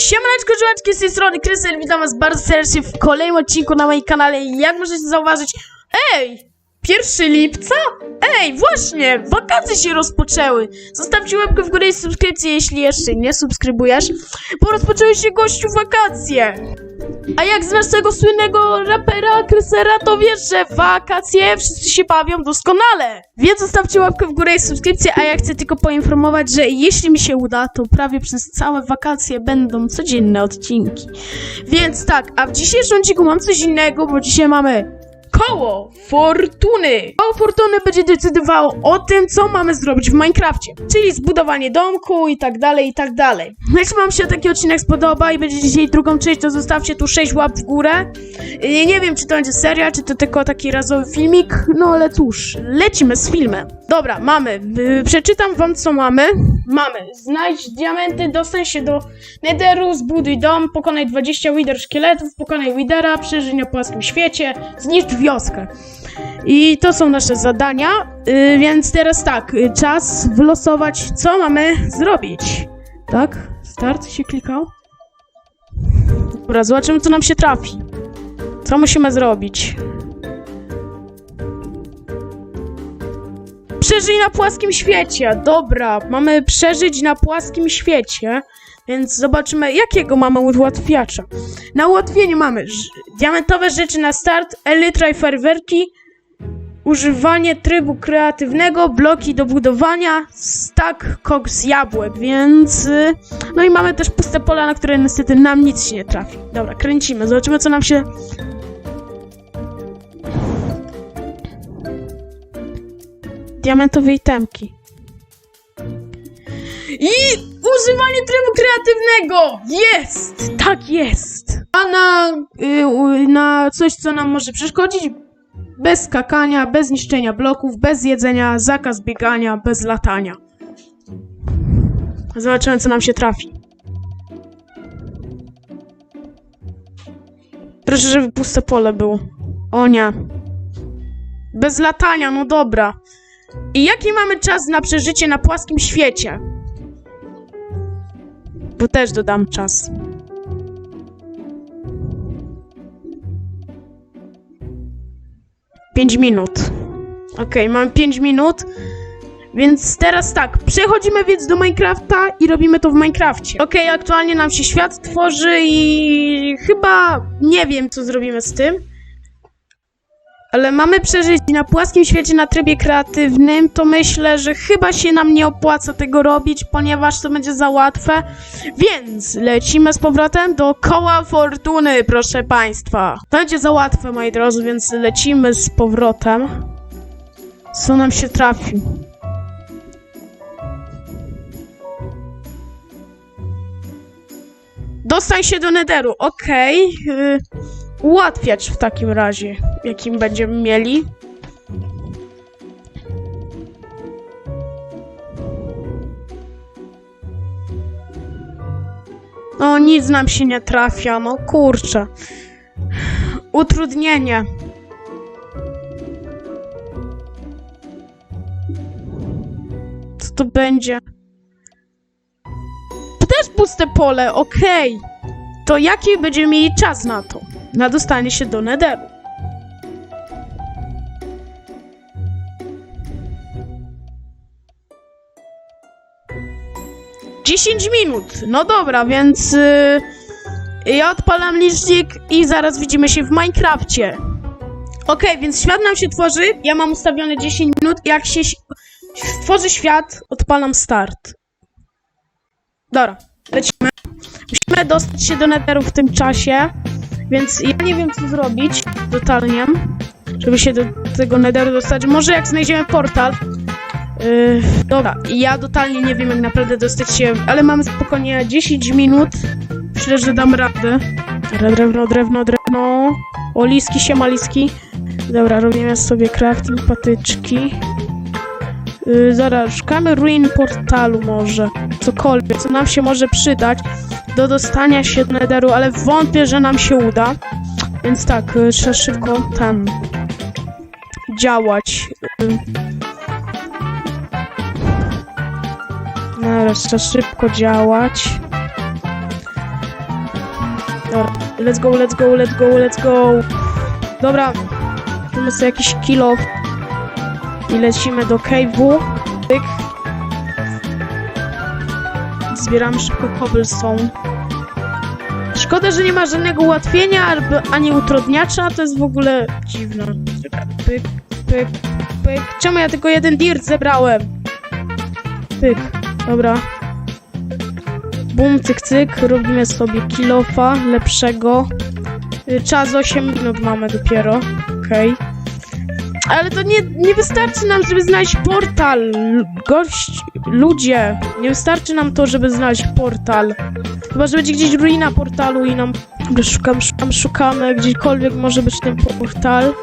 Siemaneczko, czułaczki z tej strony Krysel, witam was bardzo serdecznie w kolejnym odcinku na moim kanale. Jak możecie zauważyć, ej, 1 lipca? Ej, właśnie, wakacje się rozpoczęły. Zostawcie łapkę w górę i subskrypcję, jeśli jeszcze nie subskrybujesz, bo rozpoczęły się gościu wakacje. A jak znasz tego słynnego rapera Krysera, to wiesz, że wakacje wszyscy się bawią doskonale. Więc zostawcie łapkę w górę i subskrypcję, a ja chcę tylko poinformować, że jeśli mi się uda, to prawie przez całe wakacje będą codzienne odcinki. Więc tak, a w dzisiejszym odcinku mam coś innego, bo dzisiaj mamy koło fortuny. Koło fortuny będzie decydowało o tym, co mamy zrobić w Minecrafcie, czyli zbudowanie domku i tak dalej, i tak dalej. Jeśli wam się taki odcinek spodoba i będzie dzisiaj drugą część, to zostawcie tu 6 łap w górę. Yy, Nie wiem, czy to będzie seria, czy to tylko taki razowy filmik, no ale cóż, lecimy z filmem. Dobra, mamy, yy, przeczytam wam, co mamy. Mamy, znajdź diamenty, dostań się do Netheru, zbuduj dom, pokonaj 20 Wither szkieletów, pokonaj Withera, przeżyj na płaskim świecie, zniszcz wioskę. I to są nasze zadania, yy, więc teraz tak, yy, czas wylosować, co mamy zrobić. Tak? Start się klikał. Dobra, zobaczymy, co nam się trafi. Co musimy zrobić? Przeżyj na płaskim świecie. Dobra, mamy przeżyć na płaskim świecie. Więc zobaczymy, jakiego mamy ułatwiacza. Na ułatwieniu mamy diamentowe rzeczy na start, elytra i fajerwerki, używanie trybu kreatywnego, bloki do budowania, stack koks jabłek, więc... y, No i mamy też puste pola, na które niestety nam nic się nie trafi. Dobra, kręcimy, zobaczymy co nam się... Diamentowe itemki. I używanie trybu kreatywnego! Jest! Tak jest! A na, y, u- na coś, co nam może przeszkodzić? Bez skakania, bez niszczenia bloków, bez jedzenia, zakaz biegania, bez latania. Zobaczymy, co nam się trafi. Proszę, żeby puste pole było. O nie. Bez latania, no dobra. I jaki mamy czas na przeżycie na płaskim świecie? Bo też dodam czas. Pięć minut. Okej, mam 5 minut. Więc teraz tak, przechodzimy więc do Minecrafta i robimy to w Minecrafcie. Okej, aktualnie nam się świat tworzy i chyba nie wiem, co zrobimy z tym. Ale mamy przeżyć na płaskim świecie na trybie kreatywnym, to myślę, że chyba się nam nie opłaca tego robić, ponieważ to będzie za łatwe. Więc lecimy z powrotem do koła fortuny, proszę państwa. To będzie za łatwe, moi drodzy, więc lecimy z powrotem. Co nam się trafi? Dostań się do Netheru, okej. y, ułatwiacz w takim razie, jakim będziemy mieli. No, nic nam się nie trafia, no kurczę. Utrudnienie. Co to będzie? To też puste pole, okej. To jaki będziemy mieli czas na to? Na dostanie się do Netheru. Dziesięć minut. No dobra, więc y, ja odpalam licznik i zaraz widzimy się w Minecrafcie. Okej, więc świat nam się tworzy. Ja mam ustawione 10 minut. Jak się tworzy świat, odpalam start. Dobra, lecimy. Musimy dostać się do Netheru w tym czasie, więc ja nie wiem co zrobić totalnie, żeby się do tego Netheru dostać. Może jak znajdziemy portal. Yy, dobra, ja totalnie nie wiem jak naprawdę dostać się, ale mamy spokojnie 10 minut. Myślę, że dam radę. Drewno, drewno, drewno. O, liski, siema liski. Dobra, robimy sobie crafting patyczki. Yy, zaraz, szukamy ruin portalu może. Cokolwiek, co nam się może przydać do dostania się do Netheru, ale wątpię, że nam się uda. Więc tak, y, trzeba szybko tam działać. Y. Teraz trzeba szybko działać. Dobra, let's go, let's go, let's go, let's go. Dobra, mamy sobie jakiś kilo i lecimy do cave'u. Zbieramy szybko cobblestone. Szkoda, że nie ma żadnego ułatwienia albo ani utrudniacza, to jest w ogóle dziwne. Pyk, pyk, pyk. Czemu ja tylko jeden dirt zebrałem? Pyk, dobra. Bum, cyk, cyk. Robimy sobie kilofa lepszego. Y, Czas 8 minut mamy dopiero. Okej. Ale to nie, nie wystarczy nam, żeby znaleźć portal. Gość, ludzie. Nie wystarczy nam to, żeby znaleźć portal. Chyba, że będzie gdzieś ruina portalu i nam... Szukam, szukam, szukamy. Gdziekolwiek może być ten portal.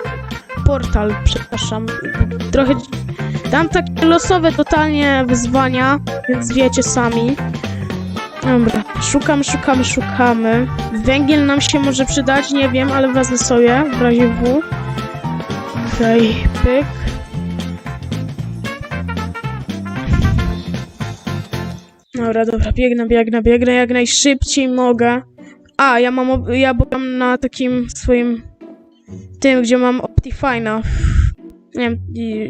Portal, przepraszam. Trochę... Dam takie losowe totalnie wyzwania, więc wiecie sami. Dobra, szukam, szukamy, szukamy. Węgiel nam się może przydać, nie wiem, ale wezmę sobie w razie W. Okej, pyk. Dobra, dobra, biegnę, biegnę, biegnę jak najszybciej mogę. A, ja mam, ja byłam na takim swoim, tym, gdzie mam Optifine'a. Nie wiem,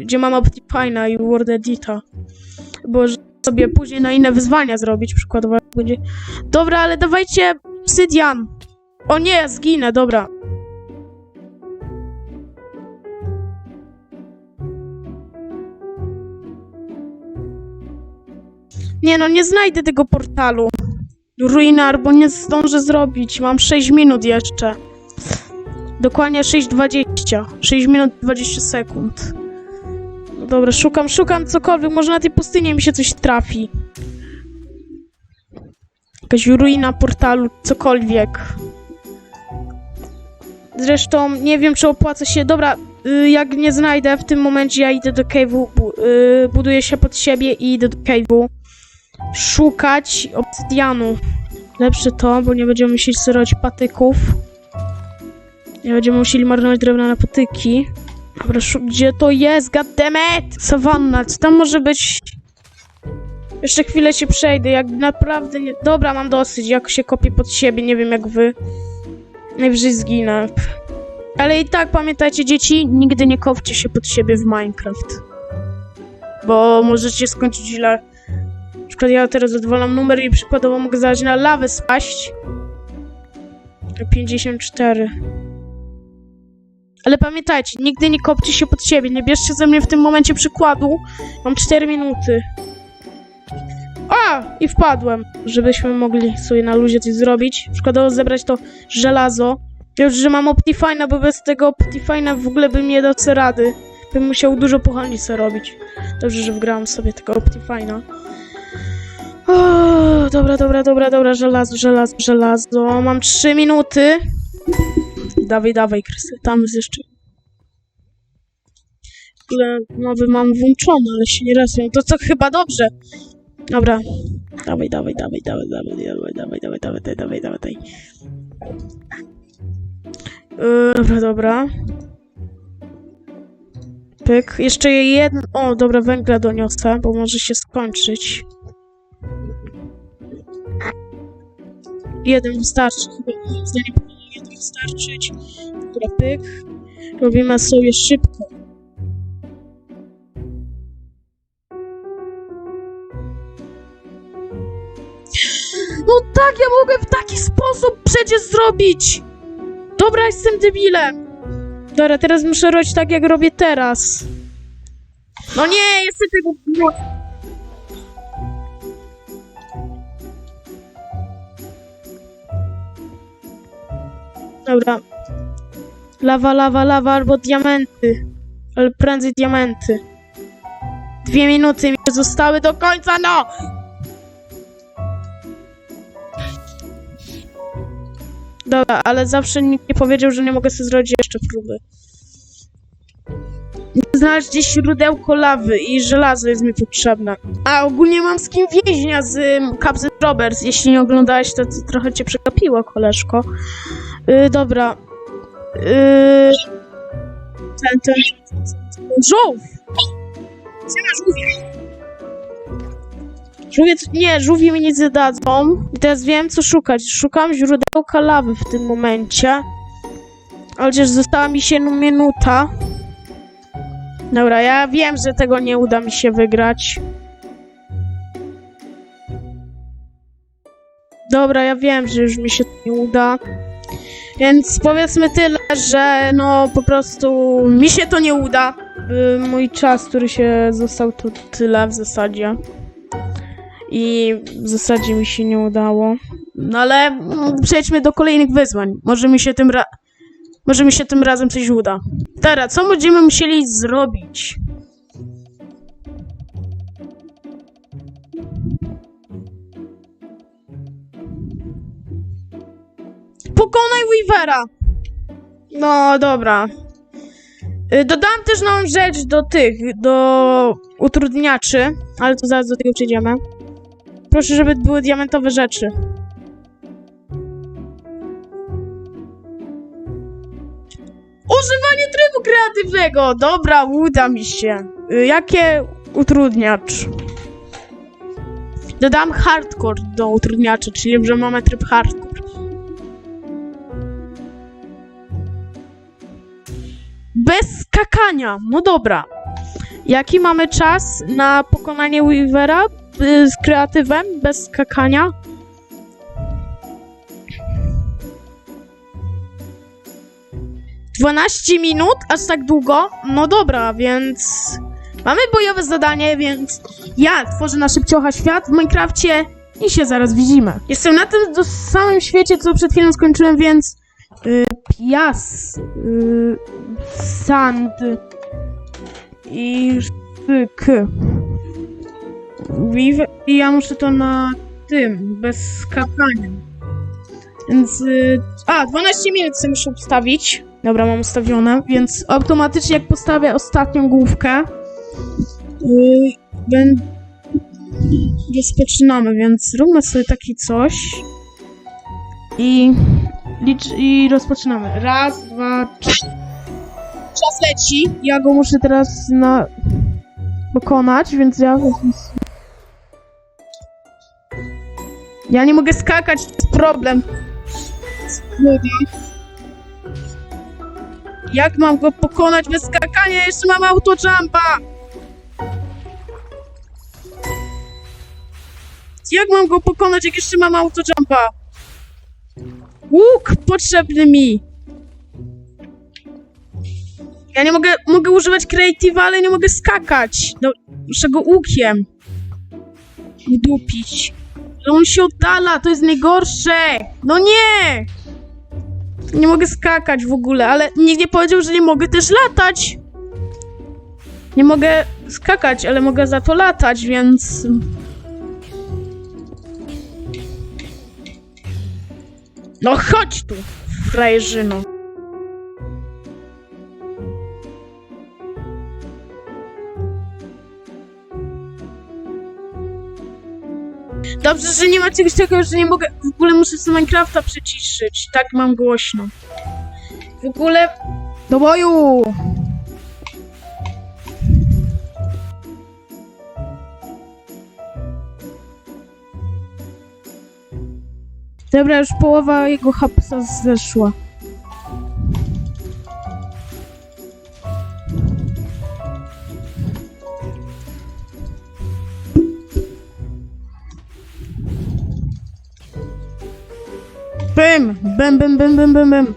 gdzie mam Optifine'a i Word Edita. Bo sobie później na inne wyzwania zrobić, przykładowo. Dobra, ale dawajcie obsydian. O nie, zginę, dobra. Nie no, nie znajdę tego portalu. Ruinar, bo nie zdążę zrobić. Mam 6 minut jeszcze. Dokładnie 6.20. 6 minut 20 sekund. No dobra, szukam, szukam cokolwiek. Może na tej pustyni mi się coś trafi. Jakaś ruina portalu, cokolwiek. Zresztą nie wiem, czy opłaca się. Dobra, y, jak nie znajdę w tym momencie, ja idę do cave'u, y, buduję się pod siebie i idę do cave'u. Szukać obsydianu. Lepsze to, bo nie będziemy musieli sterować patyków. Nie będziemy musieli marnować drewna na patyki. Dobra, gdzie to jest? Goddammit! Savanna, co tam może być? Jeszcze chwilę się przejdę, jak naprawdę nie... Dobra, mam dosyć, jak się kopię pod siebie, nie wiem jak wy. Najwyżej zginę. Ale i tak pamiętajcie, dzieci, nigdy nie kopcie się pod siebie w Minecraft. Bo możecie skończyć źle. Przykład ja teraz odwalam numer i przykładowo mogę zaraz na lawę spaść. 54. Ale pamiętajcie, nigdy nie kopcie się pod siebie, nie bierzcie ze mnie w tym momencie przykładu. Mam 4 minuty. A! I wpadłem, żebyśmy mogli sobie na luzie coś zrobić. Przykładowo zebrać to żelazo. Już, że mam Optifine'a, bo bez tego Optifine'a w ogóle bym nie dał rady. Bym musiał dużo sobie robić. Dobrze, że wgrałam sobie tego Optifine'a. Dobra, dobra, dobra, dobra, żelazo, żelazo, żelazo. Mam 3 minuty. Dawaj, dawaj, Krysy, tam jest jeszcze. Ogóle nowy mam włączony, ale się nie resują. To co chyba dobrze. Dobra. Dawaj, dawaj, dawaj, dawaj, dawaj, dawaj, dawaj, dawaj, dawaj, dawaj, dawaj, dawaj. Yy, Dobra, dobra. Pyk. Jeszcze jedno. O, dobra, węgla doniosę, bo może się skończyć. Jeden wystarczy, chyba moim zdaniem powinien jeden wystarczyć. Dobra, pyk. Robimy sobie szybko. No tak, ja mogę w taki sposób przecież zrobić! Dobra, jestem debilem. Dobra, teraz muszę robić tak, jak robię teraz. No nie, jestem tego... Dobra. Lawa, lawa, lawa albo diamenty. Ale prędzej diamenty. Dwie minuty mi zostały do końca, no! Dobra, ale zawsze nikt nie powiedział, że nie mogę sobie zrobić jeszcze próby. Znaleźć gdzieś źródełko lawy i żelazo jest mi potrzebne. A ogólnie mam z kim więźnia z um, Roberts. Jeśli nie oglądałeś, to, to trochę cię przegapiło, koleżko. Yy, dobra. Yy... Ten, ten... Żółw! Gdzie ma? Żółwie, c- nie, żółwie mi nic nie dadzą. I teraz wiem, co szukać. Szukam źródełka lawy w tym momencie. Ale Chociaż została mi się minuta. Dobra, ja wiem, że tego nie uda mi się wygrać. Dobra, ja wiem, że już mi się to nie uda. Więc powiedzmy tyle, że no po prostu mi się to nie uda. Y, Mój czas, który się został, to tyle w zasadzie. I w zasadzie mi się nie udało. No ale mm, przejdźmy do kolejnych wyzwań. Może mi się tym ra- może mi się tym razem coś uda. Teraz, co będziemy musieli zrobić? Pokonaj Weavera! No dobra. Y, Dodałam też nową rzecz do tych, do utrudniaczy, ale to zaraz do tego przejdziemy. Proszę, żeby były diamentowe rzeczy. Używanie trybu kreatywnego! Dobra, uda mi się. Y, Jakie utrudniacz? Dodam hardcore do utrudniaczy, czyli że mamy tryb hardcore. Bez skakania. No dobra. Jaki mamy czas na pokonanie Weavera y, z kreatywem bez skakania? Dwanaście minut? Aż tak długo? No dobra, więc mamy bojowe zadanie, więc ja tworzę na szybciocha świat w Minecrafcie i się zaraz widzimy. Jestem na tym samym świecie, co przed chwilą skończyłem, więc y, pias, y, sand i syk. Weave- I ja muszę to na tym, bez skakania. Więc. Y, a, 12 minut sobie muszę ustawić. Dobra, mam ustawione, więc automatycznie jak postawię ostatnią główkę, y, będę. Rozpoczynamy, więc zróbmy sobie taki coś. I. Licz, I rozpoczynamy. Raz, dwa, trzy. Czas leci. Ja go muszę teraz na. pokonać, więc ja. Ja nie mogę skakać, to jest problem. Nuda. Jak mam go pokonać bez skakania? Jeszcze mam autojumpa! Jak mam go pokonać, jak jeszcze mam autojumpa? Łuk potrzebny mi! Ja nie mogę, mogę używać creative, ale nie mogę skakać. No, muszę go łukiem udupić. Ale on się oddala, to jest najgorsze! No nie! Nie mogę skakać w ogóle, ale nikt nie powiedział, że nie mogę też latać. Nie mogę skakać, ale mogę za to latać, więc... No chodź tu, frajerzyno. Dobrze, że nie ma czegoś takiego, że nie mogę. W ogóle muszę sobie Minecrafta przyciszyć. Tak mam głośno. W ogóle. Do boju! Dobra, już połowa jego hapsa zeszła. Bym! Bym, bym, bym, bym, bym!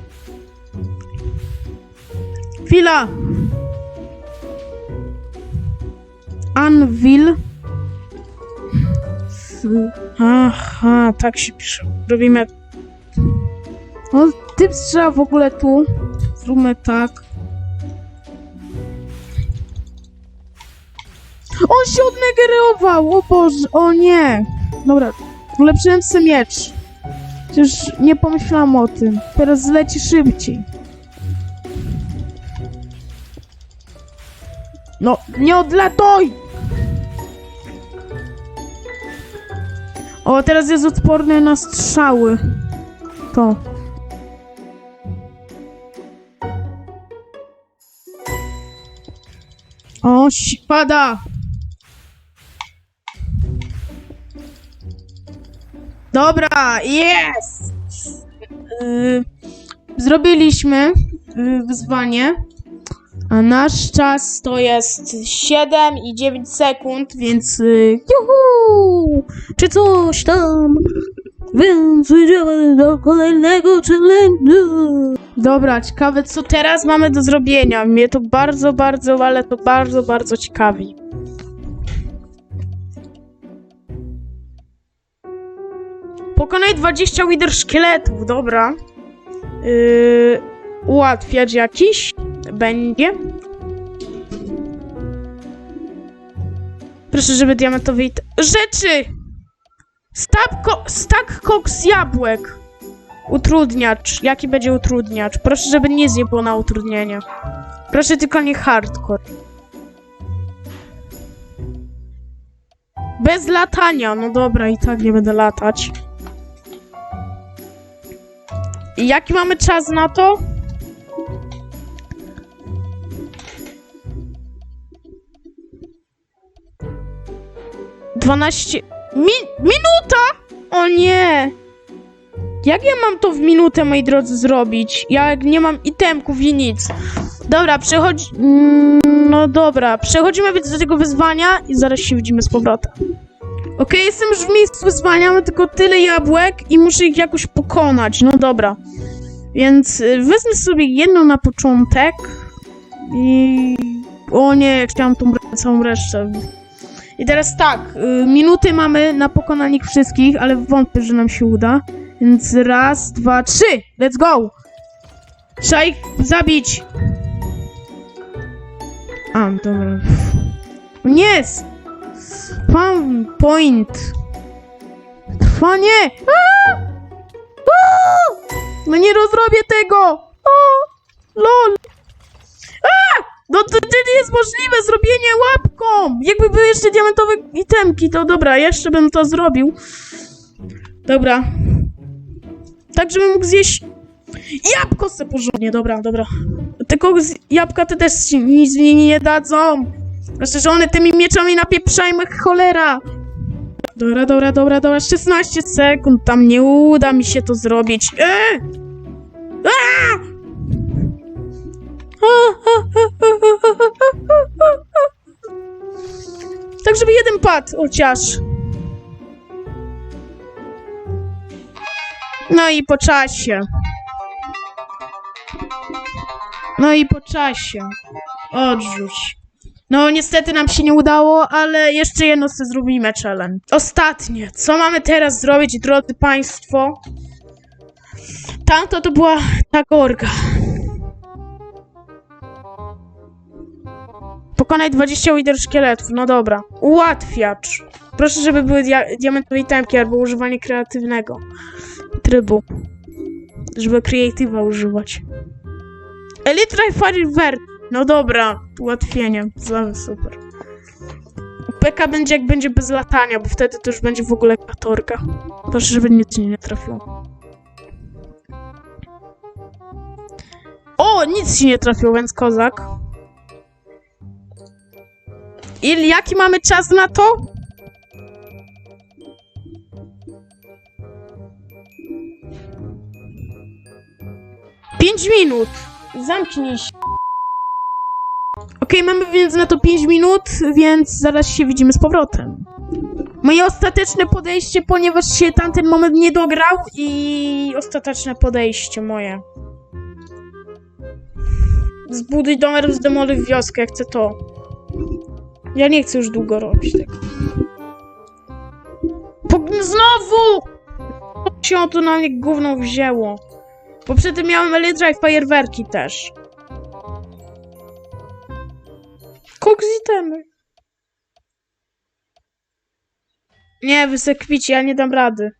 Anvil. Aha, tak się pisze. Robimy. No, typ strzała w ogóle tu. Zróbmy tak. On się odnegerował! O Boże, o nie! Dobra, ulepszyłem sobie miecz. Przecież nie pomyślałam o tym. Teraz zleci szybciej. No, nie odlatuj! O, teraz jest odporny na strzały. To. O, pada! Dobra, jest! Yy, zrobiliśmy yy, wyzwanie. A nasz czas to jest 7 i 9 sekund, więc yy, juhu! Czy coś tam? Więc idziemy do kolejnego challenge'u. Dobra, ciekawe co teraz mamy do zrobienia. Mnie to bardzo, bardzo, ale to bardzo, bardzo ciekawi. Pokonaj 20 Wither szkieletów, dobra. Yy, ułatwiać jakiś będzie. Proszę, żeby diamentowy rzeczy! Stack, ko- stack koks jabłek. Utrudniacz. Jaki będzie utrudniacz? Proszę, żeby nic nie było na utrudnienie. Proszę tylko nie hardcore. Bez latania. No dobra, i tak nie będę latać. Jaki mamy czas na to? Dwanaście... Mi... Minuta! O nie! Jak ja mam to w minutę, moi drodzy, zrobić? Jak nie mam itemków i nic. Dobra, przechodzi... Mm, No dobra, przechodzimy więc do tego wyzwania i zaraz się widzimy z powrotem. Okej, jestem już w miejscu wyzwania, mam tylko tyle jabłek i muszę ich jakoś pokonać. No dobra. Więc y, wezmę sobie jedną na początek i... O nie, chciałam tą re- całą resztę. I teraz tak, y, minuty mamy na pokonanie ich wszystkich, ale wątpię, że nam się uda. Więc raz, dwa, trzy! Let's go! Trzeba ich zabić! A, dobra. Nie! Spam point! Trwanie! A! A! No nie rozrobię tego! O! LOL! A! No to, nie jest możliwe zrobienie łapką! Jakby były jeszcze diamentowe itemki, to dobra, jeszcze bym to zrobił. Dobra. Tak, żebym mógł zjeść jabłko se porządnie, dobra, dobra. Tylko jabłka te też nic mi nie dadzą. One tymi mieczami napieprzajmy, cholera. Dobra, dobra, dobra, dobra, 16 sekund, tam nie uda mi się to zrobić. Eee! Aaa! Tak, żeby jeden padł, chociaż. No i po czasie. No i po czasie. Odrzuć. No niestety nam się nie udało, ale jeszcze jedno sobie zrobimy challenge. Ostatnie. Co mamy teraz zrobić, drodzy państwo? Tamto to była ta gorga. Pokonaj 20 lider szkieletów. No dobra. Ułatwiacz. Proszę, żeby były dia diamentowe itemki albo używanie kreatywnego trybu. Żeby creative'a używać. Elytra i Firever. No dobra, ułatwienie. Za- Super. PK będzie jak będzie bez latania, bo wtedy to już będzie w ogóle katorka. Proszę, żeby nic nie trafiło. O, nic ci nie trafiło, więc kozak. I jaki mamy czas na to? Pięć minut. Zamknij się. Okej, mamy więc na to 5 minut, więc zaraz się widzimy z powrotem. Moje ostateczne podejście, ponieważ się tamten moment nie dograł i ostateczne podejście moje. Zbuduj domer, zdemoluj wioskę, chcę to. Ja nie chcę już długo robić tego. Po... Znowu! Co się tu na mnie gówno wzięło? Bo przy tym miałem elytra i fajerwerki też. Koks itemy. Nie, wy ja nie dam rady.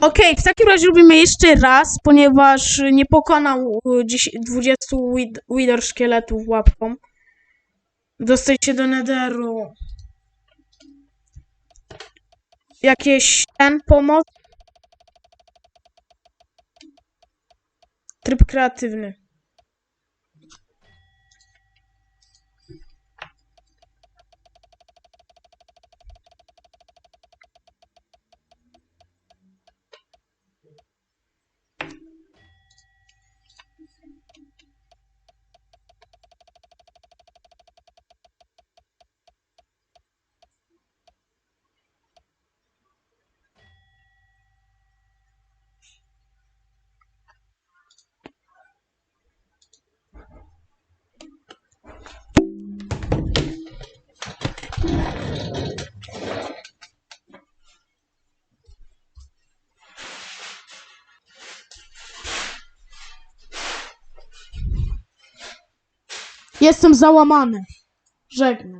Okej, w takim razie robimy jeszcze raz, ponieważ nie pokonał y, 10 20 wid- Wither szkieletów łapką. Dostać się do Netheru. Jakieś ten pomoc? Tryb kreatywny. Jestem załamany. Żegnam.